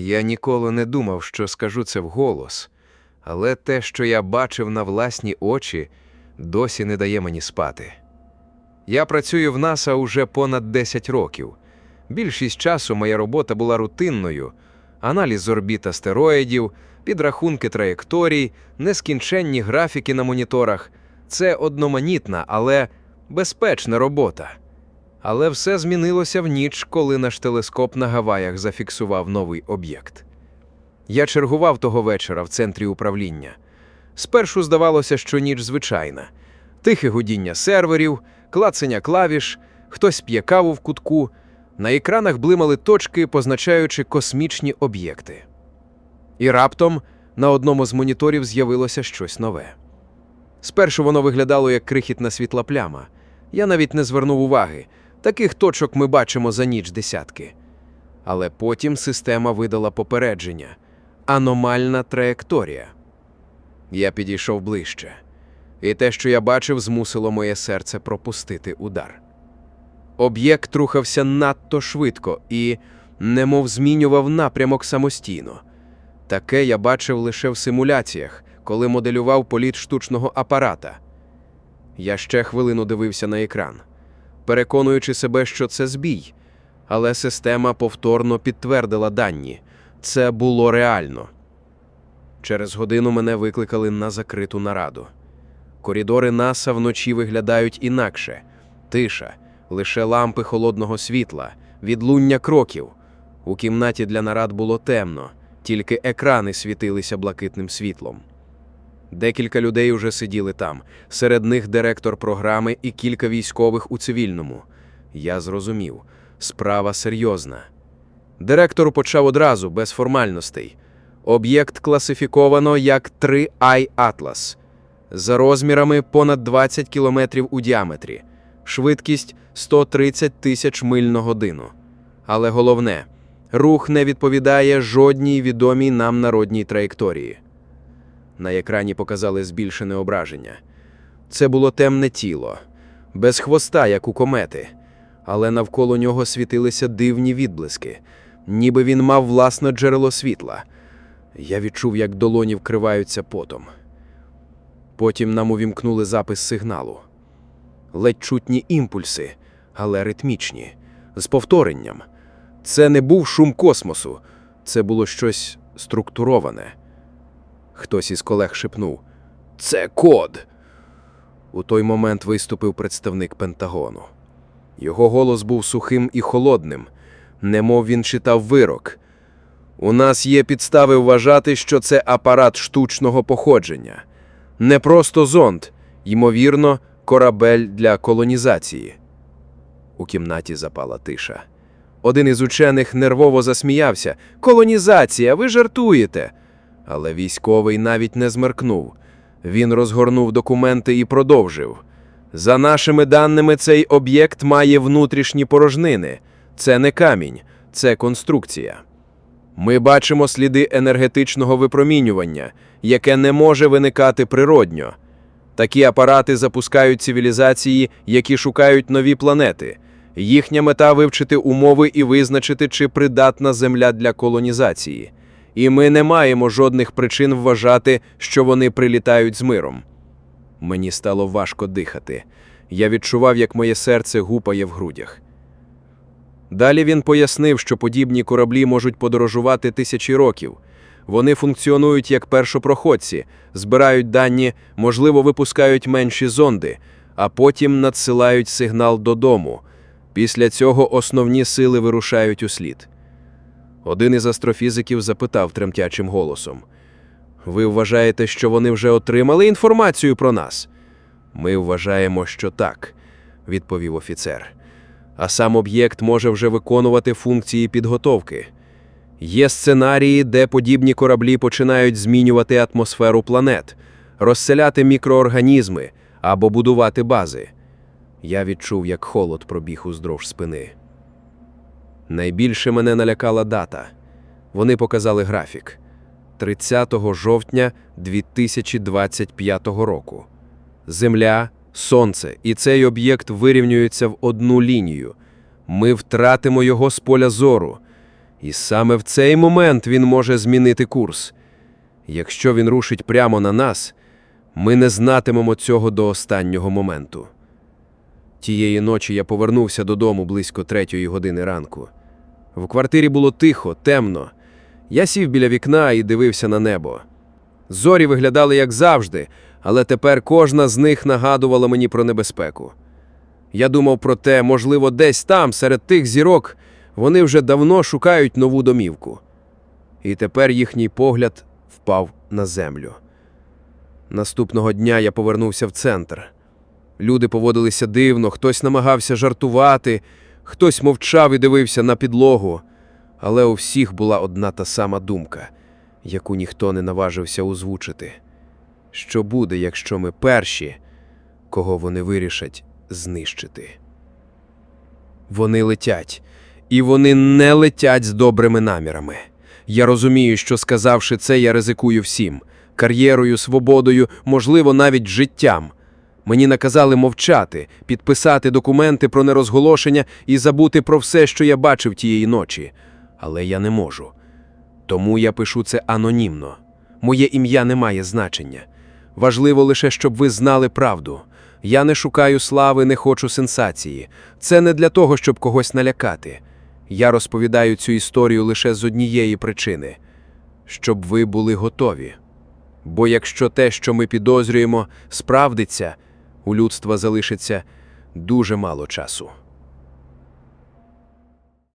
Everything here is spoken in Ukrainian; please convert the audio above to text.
Я ніколи не думав, що скажу це вголос, але те, що я бачив на власні очі, досі не дає мені спати. Я працюю в НАСА уже понад 10 років. Більшість часу моя робота була рутинною: аналіз орбіт астероїдів, підрахунки траєкторій, нескінченні графіки на моніторах. Це одноманітна, але безпечна робота. Але все змінилося в ніч, коли наш телескоп на Гаваях зафіксував новий об'єкт. Я чергував того вечора в центрі управління. Спершу здавалося, що ніч звичайна: тихе гудіння серверів, клацання клавіш, хтось п'є каву в кутку. На екранах блимали точки, позначаючи космічні об'єкти. І раптом на одному з моніторів з'явилося щось нове. Спершу воно виглядало як крихітна світла пляма. Я навіть не звернув уваги. Таких точок ми бачимо за ніч десятки. Але потім система видала попередження аномальна траєкторія. Я підійшов ближче, і те, що я бачив, змусило моє серце пропустити удар. Об'єкт рухався надто швидко і, немов змінював напрямок самостійно. Таке я бачив лише в симуляціях, коли моделював політ штучного апарата. Я ще хвилину дивився на екран, переконуючи себе, що це збій, але система повторно підтвердила дані. Це було реально. Через годину мене викликали на закриту нараду. Коридори НАСА вночі виглядають інакше тиша, лише лампи холодного світла, відлуння кроків. У кімнаті для нарад було темно, тільки екрани світилися блакитним світлом. Декілька людей уже сиділи там, серед них директор програми і кілька військових у цивільному. Я зрозумів, справа серйозна. Директор почав одразу, без формальностей. Об'єкт класифіковано як 3I Atlas. За розмірами понад 20 кілометрів у діаметрі, швидкість 130 тисяч миль на годину. Але головне, рух не відповідає жодній відомій нам народній траєкторії. На екрані показали збільшене ображення. Це було темне тіло, без хвоста, як у комети, але навколо нього світилися дивні відблиски, ніби він мав власне джерело світла. Я відчув, як долоні вкриваються потом. Потім нам увімкнули запис сигналу. Ледь чутні імпульси, але ритмічні, з повторенням. Це не був шум космосу, це було щось структуроване. Хтось із колег шепнув Це код. У той момент виступив представник Пентагону. Його голос був сухим і холодним, немов він читав вирок. У нас є підстави вважати, що це апарат штучного походження, не просто зонд, ймовірно, корабель для колонізації. У кімнаті запала тиша. Один із учених нервово засміявся Колонізація, ви жартуєте. Але військовий навіть не змеркнув. Він розгорнув документи і продовжив. За нашими даними, цей об'єкт має внутрішні порожнини. Це не камінь, це конструкція. Ми бачимо сліди енергетичного випромінювання, яке не може виникати природньо. Такі апарати запускають цивілізації, які шукають нові планети. Їхня мета вивчити умови і визначити, чи придатна Земля для колонізації. І ми не маємо жодних причин вважати, що вони прилітають з миром. Мені стало важко дихати. Я відчував, як моє серце гупає в грудях. Далі він пояснив, що подібні кораблі можуть подорожувати тисячі років. Вони функціонують як першопроходці, збирають дані, можливо, випускають менші зонди, а потім надсилають сигнал додому. Після цього основні сили вирушають у слід. Один із астрофізиків запитав тремтячим голосом: Ви вважаєте, що вони вже отримали інформацію про нас? Ми вважаємо, що так, відповів офіцер. А сам об'єкт може вже виконувати функції підготовки. Є сценарії, де подібні кораблі починають змінювати атмосферу планет, розселяти мікроорганізми або будувати бази. Я відчув, як холод пробіг уздовж спини. Найбільше мене налякала дата. Вони показали графік 30 жовтня 2025 року. Земля, сонце і цей об'єкт вирівнюються в одну лінію. Ми втратимо його з поля зору. І саме в цей момент він може змінити курс. Якщо він рушить прямо на нас, ми не знатимемо цього до останнього моменту. Тієї ночі я повернувся додому близько третьої години ранку. В квартирі було тихо, темно. Я сів біля вікна і дивився на небо. Зорі виглядали як завжди, але тепер кожна з них нагадувала мені про небезпеку. Я думав про те, можливо, десь там, серед тих зірок, вони вже давно шукають нову домівку. І тепер їхній погляд впав на землю. Наступного дня я повернувся в центр. Люди поводилися дивно, хтось намагався жартувати, хтось мовчав і дивився на підлогу. Але у всіх була одна та сама думка, яку ніхто не наважився озвучити. Що буде, якщо ми перші, кого вони вирішать знищити? Вони летять, і вони не летять з добрими намірами. Я розумію, що сказавши це, я ризикую всім кар'єрою, свободою, можливо, навіть життям. Мені наказали мовчати, підписати документи про нерозголошення і забути про все, що я бачив тієї ночі. Але я не можу. Тому я пишу це анонімно. Моє ім'я не має значення. Важливо лише, щоб ви знали правду. Я не шукаю слави, не хочу сенсації. Це не для того, щоб когось налякати. Я розповідаю цю історію лише з однієї причини щоб ви були готові. Бо якщо те, що ми підозрюємо, справдиться, у людства залишиться дуже мало часу.